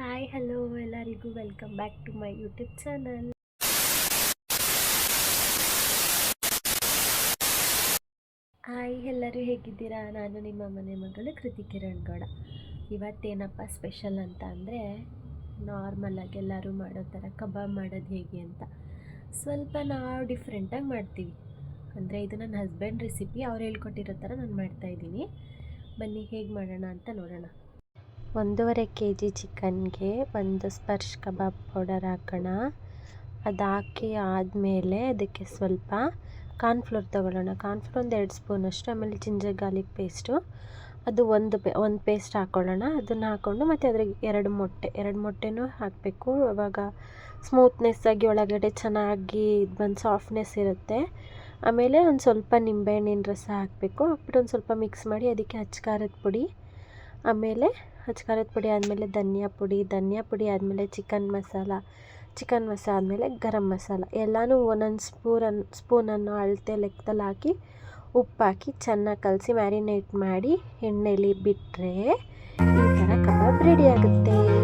Hi hello ಎಲ್ಲರಿಗೂ. Welcome back to my YouTube channel hi ಎಲ್ಲರೂ ಹೇಗಿದ್ದೀರಾ? ನಾನು ನಿಮ್ಮ ಮನೆ ಮಗಳು ಕೃತಿ ಕಿರಣ್ ಗೌಡ ಇವತ್ತೇನಪ್ಪ ಸ್ಪೆಷಲ್ ಅಂತ ಅಂದರೆ ನಾರ್ಮಲಾಗಿ ಎಲ್ಲರೂ ಮಾಡೋ ಥರ ಕಬಾಬ್ ಮಾಡೋದು ಹೇಗೆ ಅಂತ. ಸ್ವಲ್ಪ ನಾವು ಡಿಫ್ರೆಂಟಾಗಿ ಮಾಡ್ತೀವಿ. ಅಂದರೆ ಇದು ನನ್ನ ಹಸ್ಬೆಂಡ್ ರೆಸಿಪಿ ಅವ್ರು ಹೇಳ್ಕೊಟ್ಟಿರೋ ಥರ ನಾನು ಮಾಡ್ತಾಯಿದ್ದೀನಿ ಬನ್ನಿ, ಹೇಗೆ ಮಾಡೋಣ ಅಂತ ನೋಡೋಣ. ಒಂದೂವರೆ ಕೆ ಜಿ ಚಿಕನ್ಗೆ ಒಂದು ಸ್ಪರ್ಶ್ ಕಬಾಬ್ ಪೌಡರ್ ಹಾಕೋಣ. ಅದು ಹಾಕಿ ಆದಮೇಲೆ ಅದಕ್ಕೆ ಸ್ವಲ್ಪ ಕಾರ್ನ್ಫ್ಲೋರ್ ತೊಗೊಳ್ಳೋಣ. ಕಾರ್ನ್ಫ್ಲೋರ್ ಒಂದು ಎರಡು ಸ್ಪೂನಷ್ಟು ಆಮೇಲೆ ಜಿಂಜರ್ ಗಾರ್ಲಿಕ್ ಪೇಸ್ಟು. ಅದು ಒಂದು ಪೇ, ಒಂದು ಪೇಸ್ಟ್ ಹಾಕ್ಕೊಳ್ಳೋಣ ಅದನ್ನು ಹಾಕ್ಕೊಂಡು ಮತ್ತು ಅದ್ರಾಗೆ ಎರಡು ಮೊಟ್ಟೆ, ಎರಡು ಮೊಟ್ಟೆನೂ ಹಾಕಬೇಕು. ಅವಾಗ ಸ್ಮೂತ್ನೆಸ್ಸಾಗಿ ಒಳಗಡೆ ಚೆನ್ನಾಗಿ ಇದು ಬಂದು ಸಾಫ್ಟ್ನೆಸ್ ಇರುತ್ತೆ. ಆಮೇಲೆ ಒಂದು ಸ್ವಲ್ಪ ನಿಂಬೆಹಣ್ಣಿನ ರಸ ಹಾಕಬೇಕು. ಹಾಕ್ಬಿಟ್ಟು ಒಂದು ಸ್ವಲ್ಪ ಮಿಕ್ಸ್ ಮಾಡಿ ಅದಕ್ಕೆ ಹಚ್ಚ ಖಾರದ ಪುಡಿ. ಆಮೇಲೆ ಖಾರದ ಪುಡಿ ಆದಮೇಲೆ ಧನಿಯಾ ಪುಡಿ ಧನಿಯಾ ಪುಡಿ ಆದಮೇಲೆ ಚಿಕನ್ ಮಸಾಲ ಚಿಕನ್ ಮಸಾಲ ಆದಮೇಲೆ ಗರಂ ಮಸಾಲ. ಎಲ್ಲನೂ ಒಂದೊಂದು ಸ್ಪೂರನ್ ಸ್ಪೂನನ್ನು ಅಳತೆ ಲೆಕ್ಕದಲ್ಲಿ ಹಾಕಿ, ಉಪ್ಪಾಕಿ ಚೆನ್ನಾಗಿ ಕಲಸಿ ಮ್ಯಾರಿನೇಟ್ ಮಾಡಿ, ಎಣ್ಣೆಲಿ ಬಿಟ್ಟರೆ ಈ ಥರ ಕಬಾಬ್ ರೆಡಿ ಆಗುತ್ತೆ.